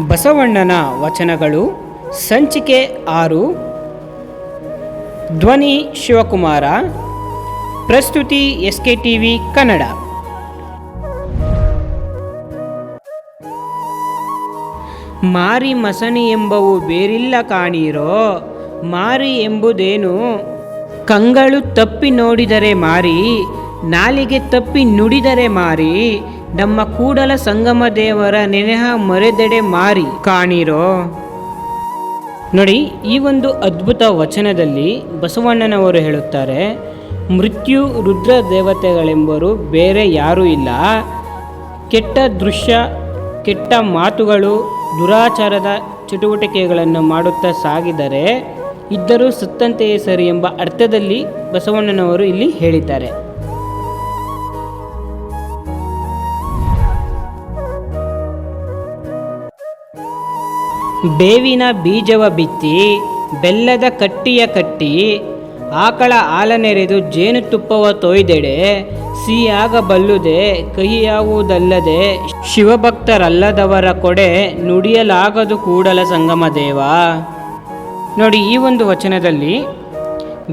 ಬಸವಣ್ಣನ ವಚನಗಳು, ಸಂಚಿಕೆ ಆರು, ಧ್ವನಿ ಶಿವಕುಮಾರ, ಪ್ರಸ್ತುತಿ S K T V Kannada. ಮಾರಿ ಮಸಣಿ ಎಂಬವು ಬೇರಿಲ್ಲ ಕಾಣೀರೋ, ಮಾರಿ ಎಂಬುದೇನು? ಕಂಗಳು ತಪ್ಪಿ ನೋಡಿದರೆ ಮಾರಿ, ನಾಲಿಗೆ ತಪ್ಪಿ ನುಡಿದರೆ ಮಾರಿ ನಮ್ಮ ಕೂಡಲ ಸಂಗಮ ದೇವರ ನೆನೆಹ ಮರೆದೆಡೆ ಮಾರಿ ಕಾಣಿರೋ? ನೋಡಿ, ಈ ಒಂದು ಅದ್ಭುತ ವಚನದಲ್ಲಿ ಬಸವಣ್ಣನವರು ಹೇಳುತ್ತಾರೆ, ಮೃತ್ಯು ರುದ್ರ ದೇವತೆಗಳೆಂಬರು ಬೇರೆ ಯಾರೂ ಇಲ್ಲ. ಕೆಟ್ಟ ದೃಶ್ಯ, ಕೆಟ್ಟ ಮಾತುಗಳು ದುರಾಚಾರದ ಚಟುವಟಿಕೆಗಳನ್ನು ಮಾಡುತ್ತಾ ಸಾಗಿದರೆ ಇದ್ದರೂ ಸತ್ತಂತೆಯೇ ಸರಿ ಎಂಬ ಅರ್ಥದಲ್ಲಿ ಬಸವಣ್ಣನವರು ಇಲ್ಲಿ ಹೇಳಿದ್ದಾರೆ. ಬೇವಿನ ಬೀಜವ ಬಿತ್ತಿ, ಬೆಲ್ಲದ ಕಟ್ಟಿಯ ಕಟ್ಟಿ, ಆಕಳ ಹಾಲನೆರೆದು ಜೇನುತುಪ್ಪವ ತೊಯ್ದೆಡೆ ಸಿಹಿಯಾಗಬಲ್ಲುದೆ ಕಹಿಯಾಗುವುದಲ್ಲದೆ ಶಿವಭಕ್ತರಲ್ಲದವರ ಕೊಡೆ ನುಡಿಯಲಾಗದು ಕೂಡಲ ಸಂಗಮ ದೇವ. ನೋಡಿ, ಈ ಒಂದು ವಚನದಲ್ಲಿ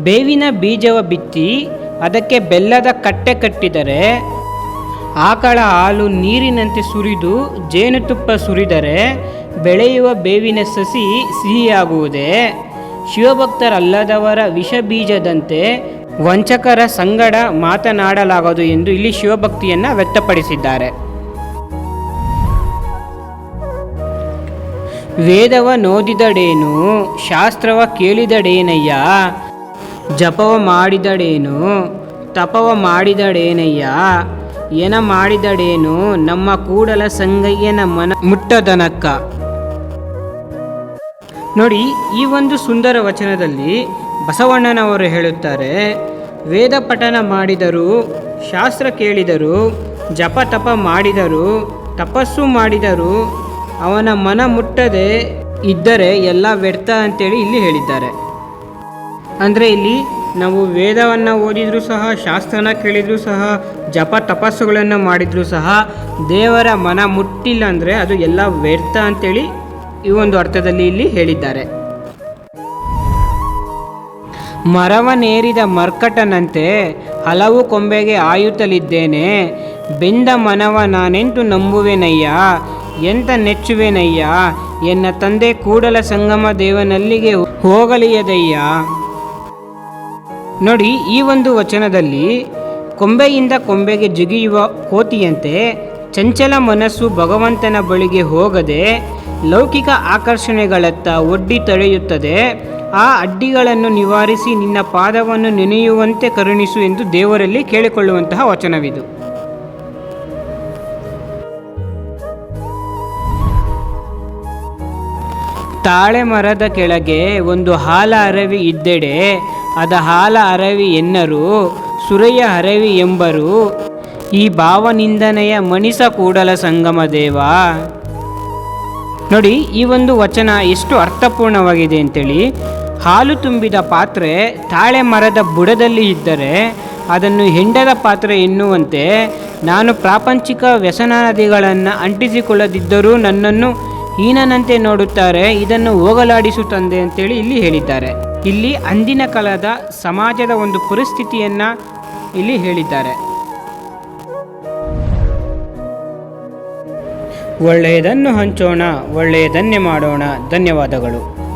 ಬೇವಿನ ಬೀಜವ ಬಿತ್ತಿ, ಅದಕ್ಕೆ ಬೆಲ್ಲದ ಕಟ್ಟೆ ಕಟ್ಟಿದರೆ ಆಕಳ ಹಾಲು ನೀರಿನಂತೆ ಸುರಿದು ಜೇನುತುಪ್ಪ ಸುರಿದರೆ ಬೆಳೆಯುವ ಬೇವಿನ ಸಸಿ ಸಿಹಿಯಾಗುವುದೇ. ಶಿವಭಕ್ತರಲ್ಲದವರ ವಿಷ ಬೀಜದಂತೆ ವಂಚಕರ ಸಂಗಡ ಮಾತನಾಡಲಾಗದು ಎಂದು ಇಲ್ಲಿ ಶಿವಭಕ್ತಿಯನ್ನು ವ್ಯಕ್ತಪಡಿಸಿದ್ದಾರೆ. ವೇದವ ನೋದಿದಡೇನು, ಶಾಸ್ತ್ರವ ಕೇಳಿದಡೇನಯ್ಯ, ಜಪವ ಮಾಡಿದಡೇನು, ತಪವ ಮಾಡಿದಡೇನಯ್ಯ ಏನ ಮಾಡಿದಡೇನು ನಮ್ಮ ಕೂಡಲ ಸಂಗಯ್ಯನ ಮನ ಮುಟ್ಟದನಕ್ಕ. ನೋಡಿ, ಈ ಒಂದು ಸುಂದರ ವಚನದಲ್ಲಿ ಬಸವಣ್ಣನವರು ಹೇಳುತ್ತಾರೆ, ವೇದ ಪಠನ ಮಾಡಿದರು, ಶಾಸ್ತ್ರ ಕೇಳಿದರು, ಜಪ ತಪ ಮಾಡಿದರು, ತಪಸ್ಸು ಮಾಡಿದರು, ಅವನ ಮನ ಮುಟ್ಟದೆ ಇದ್ದರೆ ಎಲ್ಲ ವ್ಯರ್ಥ ಅಂತೇಳಿ ಇಲ್ಲಿ ಹೇಳಿದ್ದಾರೆ. ಅಂದರೆ ಇಲ್ಲಿ ನಾವು ವೇದವನ್ನು ಓದಿದರೂ ಸಹ, ಶಾಸ್ತ್ರನ ಕೇಳಿದರೂ ಸಹ, ಜಪ ತಪಸ್ಸುಗಳನ್ನು ಮಾಡಿದರೂ ಸಹ, ದೇವರ ಮನ ಮುಟ್ಟಿಲ್ಲ ಅಂದರೆ ಅದು ಎಲ್ಲ ವ್ಯರ್ಥ ಅಂತೇಳಿ ಈ ಒಂದು ಅರ್ಥದಲ್ಲಿ ಇಲ್ಲಿ ಹೇಳಿದ್ದಾರೆ. ಮರವನೇರಿದ ಮರ್ಕಟನಂತೆ ಹಲವು ಕೊಂಬೆಗೆ ಆಯುತ್ತಲಿದ್ದೇನೆ. ಬೆಂದ ಮನವ ನಾನೆಂತು ನಂಬುವೆನಯ್ಯ, ಎಂತ ನೆಚ್ಚುವೆನಯ್ಯ, ಎನ್ನ ತಂದೆ ಕೂಡಲ ಸಂಗಮ ದೇವನಲ್ಲಿಗೆ ಹೋಗಲಿಯದಯ್ಯ. ನೋಡಿ, ಈ ಒಂದು ವಚನದಲ್ಲಿ ಕೊಂಬೆಯಿಂದ ಕೊಂಬೆಗೆ ಜಿಗಿಯುವ ಕೋತಿಯಂತೆ ಚಂಚಲ ಮನಸ್ಸು ಭಗವಂತನ ಬಳಿಗೆ ಹೋಗದೆ ಲೌಕಿಕ ಆಕರ್ಷಣೆಗಳತ್ತ ಒಡ್ಡಿ ತಡೆಯುತ್ತದೆ. ಆ ಅಡ್ಡಿಗಳನ್ನು ನಿವಾರಿಸಿ ನಿನ್ನ ಪಾದವನ್ನು ನೆನೆಯುವಂತೆ ಕರುಣಿಸು ಎಂದು ದೇವರಲ್ಲಿ ಕೇಳಿಕೊಳ್ಳುವಂತಹ ವಚನವಿದು. ತಾಳೆ ಮರದ ಕೆಳಗೆ ಒಂದು ಹಾಲ ಅರವಿ ಇದ್ದೆಡೆ ಅದ ಹಾಲ ಅರವಿ ಎನ್ನರು, ಸುರಯ್ಯ ಹರವಿ ಎಂಬರು, ಈ ಭಾವನಿಂದನೆಯ ಮಣಿಸ ಕೂಡಲ ಸಂಗಮ ದೇವ. ನೋಡಿ, ಈ ಒಂದು ವಚನ ಎಷ್ಟು ಅರ್ಥಪೂರ್ಣವಾಗಿದೆ ಅಂತೇಳಿ. ಹಾಲು ತುಂಬಿದ ಪಾತ್ರೆ ತಾಳೆ ಮರದ ಬುಡದಲ್ಲಿ ಇದ್ದರೆ ಅದನ್ನು ಹೆಂಡದ ಪಾತ್ರೆ ಎನ್ನುವಂತೆ ನಾನು ಪ್ರಾಪಂಚಿಕ ವ್ಯಸನಾದಿಗಳನ್ನು ಅಂಟಿಸಿಕೊಳ್ಳದಿದ್ದರೂ ನನ್ನನ್ನು ಹೀನನಂತೆ ನೋಡುತ್ತಾರೆ, ಇದನ್ನು ಹೋಗಲಾಡಿಸುತ್ತಂದೆ ಅಂತೇಳಿ ಇಲ್ಲಿ ಹೇಳಿದ್ದಾರೆ. ಇಲ್ಲಿ ಅಂದಿನ ಕಾಲದ ಸಮಾಜದ ಒಂದು ಪರಿಸ್ಥಿತಿಯನ್ನು ಇಲ್ಲಿ ಹೇಳಿದ್ದಾರೆ. ಒಳ್ಳೆಯದನ್ನು ಹಂಚೋಣ ಒಳ್ಳೆಯದನ್ನೇ ಮಾಡೋಣ. ಧನ್ಯವಾದಗಳು.